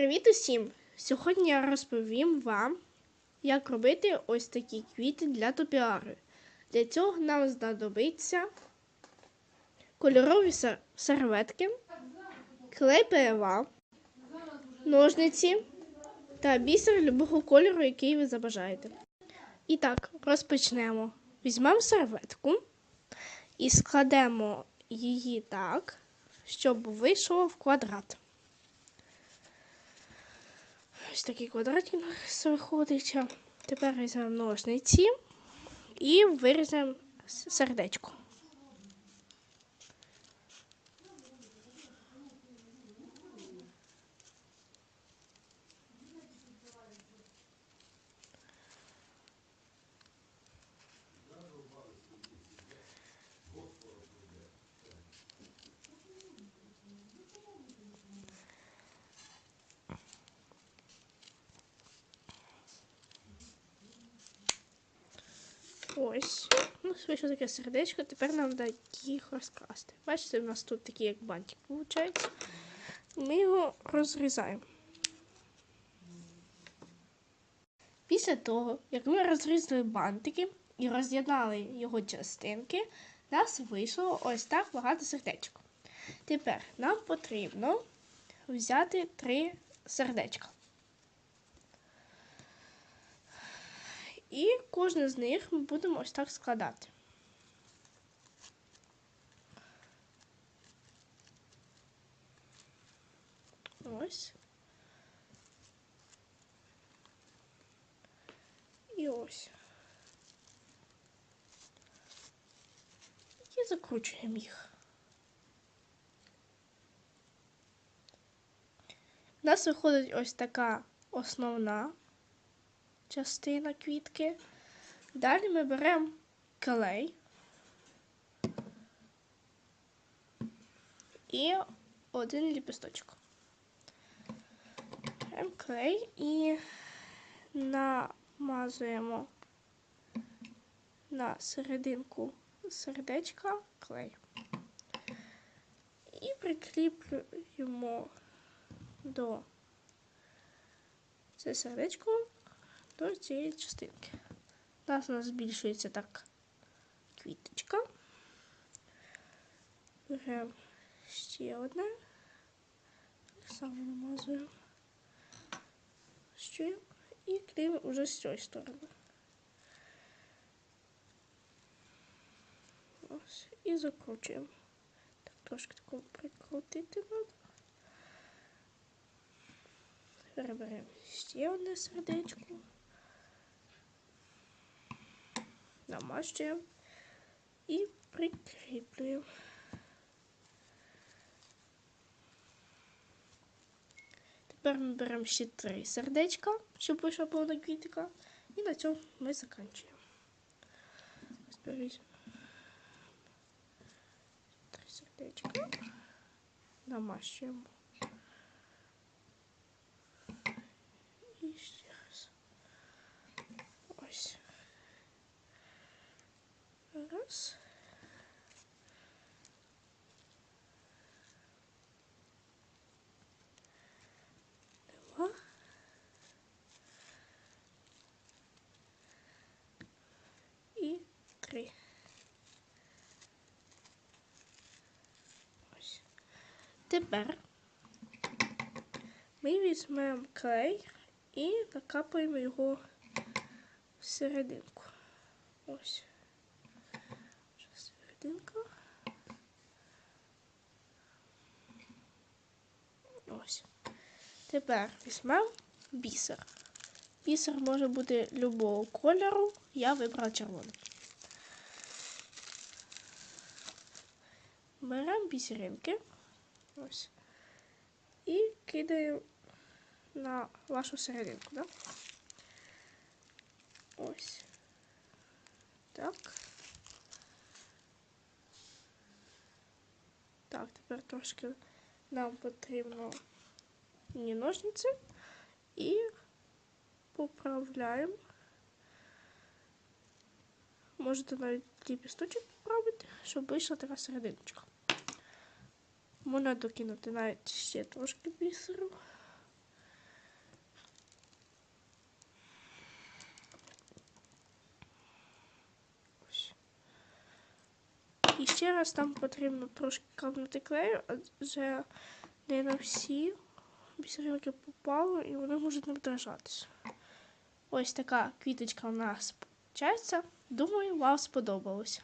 Привіт усім! Сьогодні я розповім вам, як робити ось такі квіти для топіари. Для цього нам знадобиться кольорові серветки, клей ПВА, ножниці та бісер любого кольору, який ви забажаєте. І так, розпочнемо. Візьмемо серветку і складемо її так, щоб вийшло в квадрат. Ось такий квадратик виходить. Тепер візьмемо ножниці і вирізаємо сердечко. Ось. Ну, вийшло таке сердечко. Тепер нам треба їх розкласти. Бачите, у нас тут такий як бантик виходить. Ми його розрізаємо. Після того, як ми розрізали бантики і роз'єднали його частинки, у нас вийшло ось так багато сердечок. Тепер нам потрібно взяти три сердечка. І кожне з них ми будемо ось так складати. Ось. І ось. І закручуємо їх. У нас виходить ось така основна частина квітки. Далі ми беремо клей і один ліпісточок. Беремо клей і намазуємо на серединку сердечка клей. І прикріплюємо до це сердечко до цієї частинки. У нас у нас збільшується так квіточка. Беремо ще одне. Так само намазуємо. Ще і клеїмо вже з цієї сторони. Ось, і закручуємо. Так, трошки таку прикрутити треба. Тепер беремо ще одне сердечко. Намащуємо і прикріплюємо. Тепер ми беремо ще три сердечка, щоб вийшла повна квітка. І на цьому ми закінчуємо. Три сердечка. Намащуємо. І ще раз. Ось. Раз. Два. І три. Ось. Тепер ми візьмемо клей і накапаємо його всерединку. Ось серединка. Ось. Тепер візьмемо бісер. Бісер може бути любого кольору. Я вибрала червоний. Беремо бісеринки. Ось. І кидаємо на вашу серединку. Да? Ось. Так. Так, тепер трошки нам потрібно ні ножниці і поправляємо. Можете навіть ліпісточок поправити, щоб вийшла така серединочка. Можна докинути навіть ще трошки бісеру. І ще раз там потрібно трошки капнути клею, адже не на всі бісеринки попало і вони можуть не вдражатися. Ось така квіточка у нас виходить. Думаю, вам сподобалося.